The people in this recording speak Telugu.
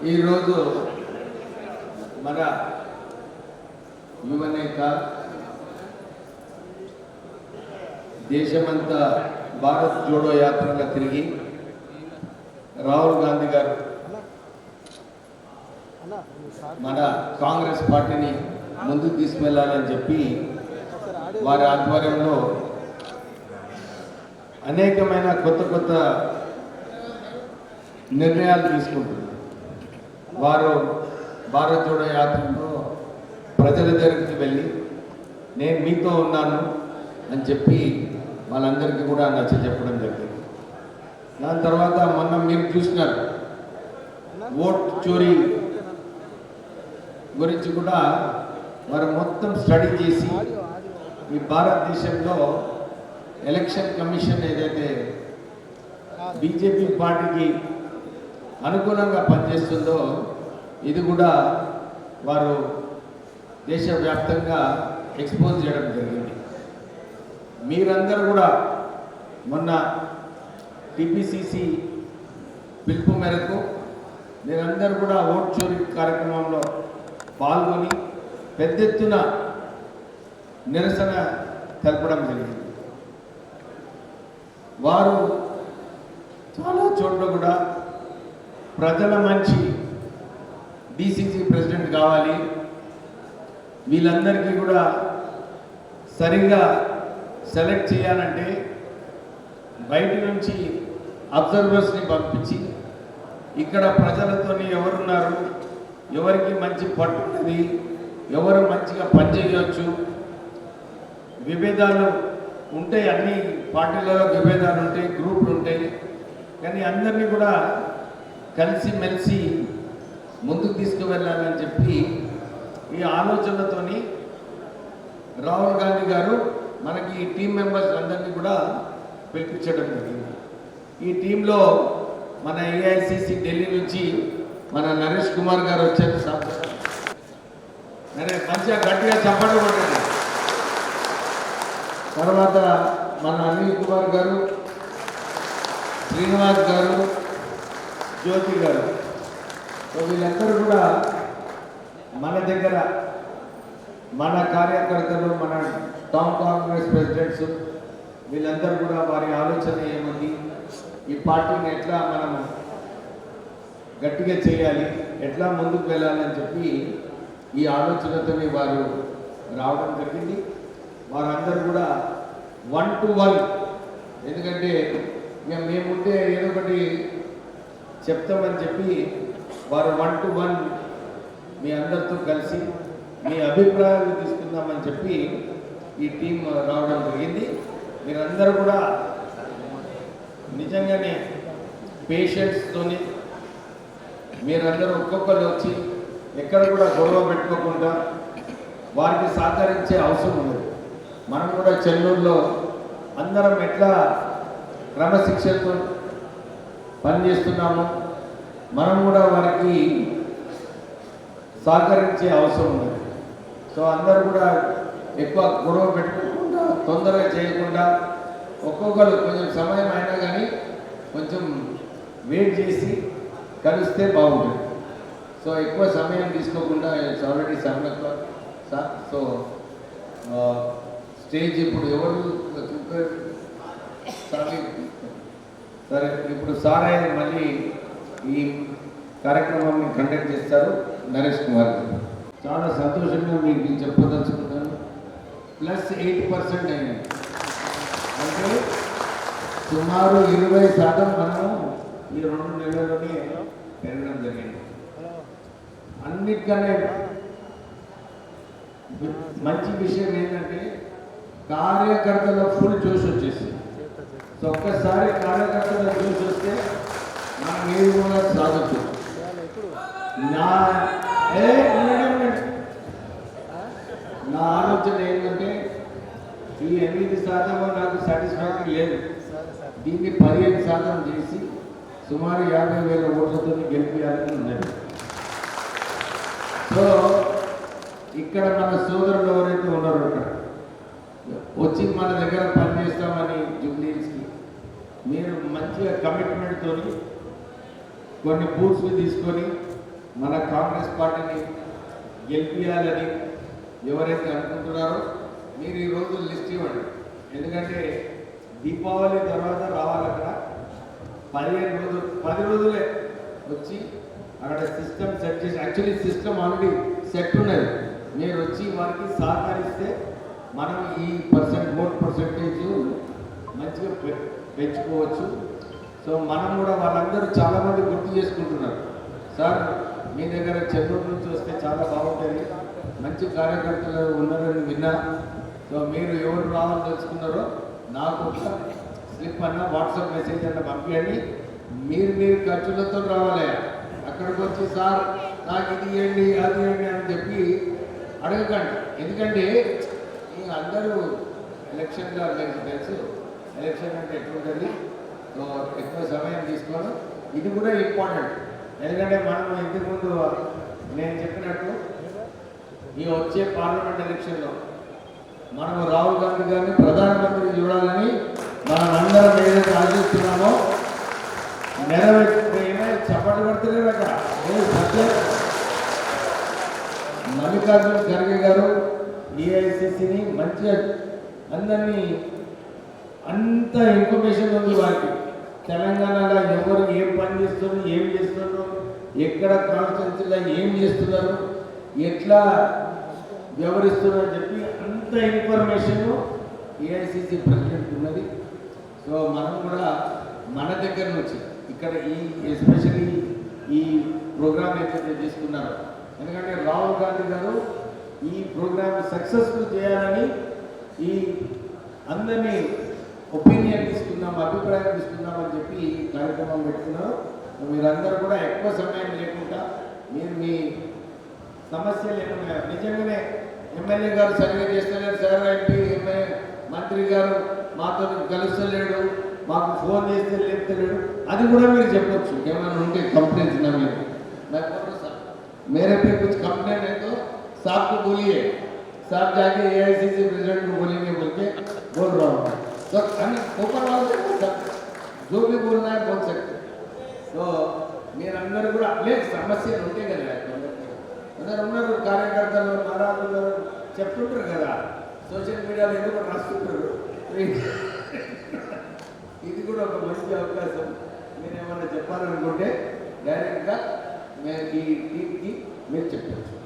ఈరోజు మన యువనేత దేశమంతా భారత్ జోడో యాత్రగా తిరిగి రాహుల్ గాంధీ గారు మన కాంగ్రెస్ పార్టీని ముందుకు తీసుకువెళ్ళాలని చెప్పి వారి ఆధ్వర్యంలో అనేకమైన కొత్త కొత్త నిర్ణయాలు తీసుకుంటున్నారు వారు భారత్ జోడో యాత్రలో ప్రజల దగ్గరికి వెళ్ళి నేను మీతో ఉన్నాను అని చెప్పి వాళ్ళందరికీ కూడా నచ్చ చెప్పడం జరిగింది. దాని తర్వాత మొన్న మీరు చూసినారు ఓట్ చోరీ గురించి కూడా వారు మొత్తం స్టడీ చేసి ఈ భారతదేశంలో ఎలక్షన్ కమిషన్ ఏదైతే బీజేపీ పార్టీకి అనుకూలంగా పనిచేస్తుందో ఇది కూడా వారు దేశవ్యాప్తంగా ఎక్స్పోజ్ చేయడం జరిగింది. మీరందరూ కూడా మొన్న టిపిసిసి పిలుపు మేరకు మీరందరూ కూడా ఓట్ చోరీ కార్యక్రమంలో పాల్గొని పెద్ద ఎత్తున నిరసన తెలపడం జరిగింది. వారు చాలా చోట్ల కూడా ప్రజల మంచి డిసిసి ప్రెసిడెంట్ కావాలి. వీళ్ళందరికీ కూడా సరిగ్గా సెలెక్ట్ చేయాలంటే బయట నుంచి అబ్జర్వర్స్ని పంపించి ఇక్కడ ప్రజలతోని ఎవరున్నారు ఎవరికి మంచి పట్టున్నది ఎవరు మంచిగా పనిచేయవచ్చు విభేదాలు ఉంటాయి అన్ని పార్టీలలో విభేదాలు ఉంటాయి గ్రూపులు ఉంటాయి కానీ అందరినీ కూడా కలిసి మెలిసి ముందుకు తీసుకువెళ్ళాలని చెప్పి ఈ ఆలోచనతోని రాహుల్ గాంధీ గారు మనకి ఈ టీం మెంబర్స్ అందరినీ కూడా పిలిపించడం జరిగింది. ఈ టీంలో మన ఏఐసిసి ఢిల్లీ నుంచి మన నరేష్ కుమార్ గారు వచ్చారు. సార్ మంచిగా గట్టిగా చప్పట్లు కొట్టండి తర్వాత మన అనిల్ కుమార్ గారు శ్రీనివాస్ గారు జ్యోతి గారు. సో వీళ్ళందరూ కూడా మన దగ్గర మన కార్యకర్తలు మన టౌన్ కాంగ్రెస్ ప్రెసిడెంట్స్ వీళ్ళందరూ కూడా వారి ఆలోచన ఏముంది? ఈ పార్టీని ఎట్లా మనం గట్టిగా చేయాలి? ఎట్లా ముందుకు వెళ్ళాలని చెప్పి ఈ ఆలోచనతో వారు రావడం జరిగింది. వారందరూ కూడా వన్ టు వన్. ఎందుకంటే ఇక మేముంటే ఏదో ఒకటి చెప్తామని చెప్పి వారు వన్ టు వన్ మీ అందరితో కలిసి మీ అభిప్రాయాలు తీసుకుందామని చెప్పి ఈ టీం రావడం జరిగింది. మీరందరూ కూడా నిజంగానే పేషెంట్స్తోని మీరందరూ ఒక్కొక్కరు వచ్చి ఎక్కడ కూడా గొడవ పెట్టుకోకుండా వారికి సహకరించే అవసరం ఉంది మనం కూడా చెల్లూరులో అందరం ఎట్లా క్రమశిక్షణతో పనిచేస్తున్నాము మనం కూడా వారికి సహకరించే అవసరం ఉంది. సో అందరూ కూడా ఎక్కువ గొడవ పెట్టుకోకుండా తొందరగా చేయకుండా ఒక్కొక్కరు కొంచెం సమయం అయినా కానీ కొంచెం వెయిట్ చేసి కలిస్తే బాగుంటుంది. సో ఎక్కువ సమయం తీసుకోకుండా already seven o'clock sir so stage ఇప్పుడు ఎవరు సార్. సరే ఇప్పుడు సార్ మళ్ళీ ఈ కార్యక్రమాన్ని కండక్ట్ చేస్తారు నరేష్ కుమార్ గారు. చాలా సంతోషంగా మీకు చెప్పదలుచుకున్నాను. ప్లస్ ఎయిట్ పర్సెంట్ అయినాయి. అంటే సుమారు ఇరవై శాతం మనము ఈ రెండు నెలల్లోనే పెరగడం జరిగింది. అన్నిటికనే మంచి విషయం ఏంటంటే కార్యకర్తల ఫుల్ జోష్ వచ్చేసింది. సో ఒక్కసారి కార్యకర్తల చూసి వస్తే మనం ఏది కూడా సాధొచ్చు నా నా ఆలోచన ఏంటంటే ఈ ఎనిమిది శాతం నాకు సాటిస్ఫాక్షన్ లేదు. దీన్ని పదిహేను శాతం చేసి సుమారు యాభై వేల ఓట్లతో గెలిపించాలని ఉన్నది. సో ఇక్కడ మన సోదరులు ఎవరైతే ఉన్నారో అక్కడ వచ్చి మన దగ్గర పనిచేస్తామని జూబ్లీస్కి మీరు మంచిగా కమిట్మెంట్తో కొన్ని బూట్స్ తీసుకొని మన కాంగ్రెస్ పార్టీని గెలిపించాలని ఎవరైతే అనుకుంటున్నారో మీరు ఈ రోజు లిస్ట్ ఇవ్వండి. ఎందుకంటే దీపావళి తర్వాత రావాలి అక్కడ. పదిహేను రోజులు పది రోజులే వచ్చి అక్కడ సిస్టమ్ సెట్ చేసి యాక్చువల్లీ సిస్టమ్ ఆల్రెడీ సెట్ ఉన్నది. మీరు వచ్చి వారికి సహకరిస్తే మనం ఈ పర్సెంట్ ఓట్ పర్సెంటేజ్ మంచిగా పె- పెంచుకోవచ్చు. సో మనం కూడా వాళ్ళందరూ చాలామంది గుర్తు చేసుకుంటున్నారు. సార్ మీ దగ్గర చెన్నూరు నుంచి వస్తే చాలా బాగుంటుంది. మంచి కార్యకర్తలు ఉన్నారని విన్నా. సో మీరు ఎవరు రావాలని తెలుసుకున్నారో నాకు ఒక స్లిప్ అన్న వాట్సాప్ మెసేజ్ అన్న పంపించండి మీరు మీరు ఖర్చులతో రావాలి. అక్కడికి వచ్చి సార్ నాకు ఇది ఇవ్వండి అది ఇవ్వండి అని చెప్పి అడగకండి. ఎందుకంటే అందరూ ఎలక్షన్లో మీకు తెలుసు. ఎలక్షన్ అంటే ఎట్లుంటుంది? సో ఎక్కువ సమయం తీసుకోను ఇది కూడా ఇంపార్టెంట్ ఎందుకంటే మనం ఇంతకుముందు నేను చెప్పినట్టు ఈ వచ్చే పార్లమెంట్ ఎలక్షన్లో మనము రాహుల్ గాంధీ గారిని ప్రధానమంత్రి చూడాలని మనం అందరం ఏదైతే ఆశిస్తున్నామో నెరవేర్చుకునే చప్పట్లు పడుతున్నారు అక్కడ మల్లికార్జున ఖర్గే గారు ఏఐసిసిని మంచిగా అందరినీ అంత ఇన్ఫర్మేషన్ ఉంది వారికి. తెలంగాణలో ఎవరు ఏం పని చేస్తున్నారు ఏం చేస్తున్నారు ఎక్కడ కాన్స్టిట్యూన్సీలో ఏం చేస్తున్నారు ఎట్లా వ్యవహరిస్తున్నారు చెప్పి అంత ఇన్ఫర్మేషన్ ఏఐసిసి ప్రెసిడెంట్ ఉన్నది. సో మనం కూడా మన దగ్గర నుంచి ఇక్కడ ఈ ఎస్పెషల్లీ ఈ ప్రోగ్రామ్ ఏదైతే తీసుకున్నారో ఎందుకంటే రాహుల్ గాంధీ గారు ఈ ప్రోగ్రామ్ సక్సెస్ఫుల్ చేయాలని ఈ అందరినీ ఒపీనియన్ తీసుకుందాం అభిప్రాయం తీసుకుందామని చెప్పి ఈ కార్యక్రమం పెడుతున్నారు. మీరందరూ కూడా ఎక్కువ సమయం లేకుండా మీరు మీ సమస్య లేకుండా నిజంగానే ఎమ్మెల్యే గారు సర్వే చేస్తలేరు సార్ ఎంపీ ఎమ్మెల్యే మంత్రి గారు మాతో కలుస్తలేడు మాకు ఫోన్ చేస్తే లేపుతలేడు. అది కూడా మీరు చెప్పొచ్చు. ఏమైనా ఉంటే కంప్లైంట్ నా మీద మేరే పే కంప్లైంట్ అయితే साहब को बोलिए साहब जाके एआईसीसी प्रेसिडेंट को बोलेंगे बोल के बोल रहा हूँ तो हम ऊपर वाले से बोल सकते जो भी बोलना है बोल सकते సో మీరందరూ కూడా లేదు సమస్యలు ఉంటే కదా అందరు ఉన్నారు కార్యకర్తలు నారాజు గారు చెప్తుంటారు కదా సోషల్ మీడియాలో ఏదో ఒకటి రాస్తుంటారు ఇది కూడా ఒక మంచి అవకాశం మీరు ఏమైనా చెప్పాలనుకుంటే డైరెక్ట్గా మీరు ఈ టీంకి మీరు చెప్పచ్చు